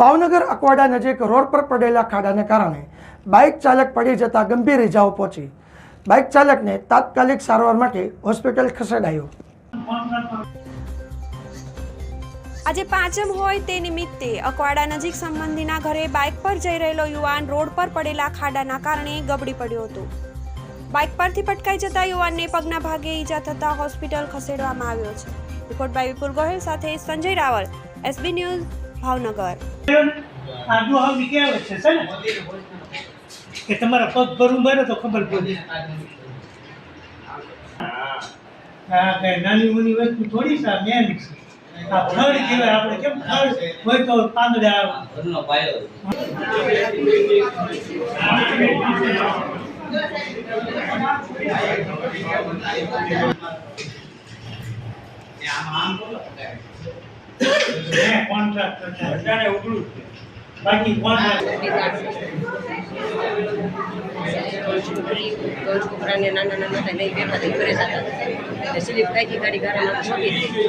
ભાવનગર અકવાડા નજીક રોડ પર પડેલા ખાડાને કારણે બાઇક ચાલક પડી જતા ગંભીર ઇજાઓ પહોંચી. બાઇક ચાલકને તાત્કાલિક સારવાર માટે હોસ્પિટલ ખસેડાયો. આજે પાંચમ હોય તે નિમિત્તે અકવાડા નજીક સંબંધીના ઘરે બાઇક પર જઈ રહેલો યુવાન રોડ પર પડેલા ખાડાના કારણે ગબડી પડ્યો હતો. બાઇક પરથી પટકાઈ જતા યુવાનને પગના ભાગે ઈજા થતા હોસ્પિટલ ખસેડવામાં આવ્યો છે. રિપોર્ટ બાય વિપુલ ગોહિલ સાથે સંજય રાવલ, એસબી ન્યૂઝ ભાવનગર. આડું હાવ કહેવત છે ને? કે તમારા પગ ભરું ભરે તો ખબર પડે. હા કે નાની મોની વસ્તુ થોડી આ મેન છે. આ ફળ કહેવાય આપણે કેમ ફળ હોય તો પાંદડા ઘરનો પાયો મેં કોન્ટ્રાક્ટ કરતા બાકી છોકરાને નાના નાના લઈ બેઠા ઘરે જતા સ્લીપ ખાઈ ગાડી છોડી દીધી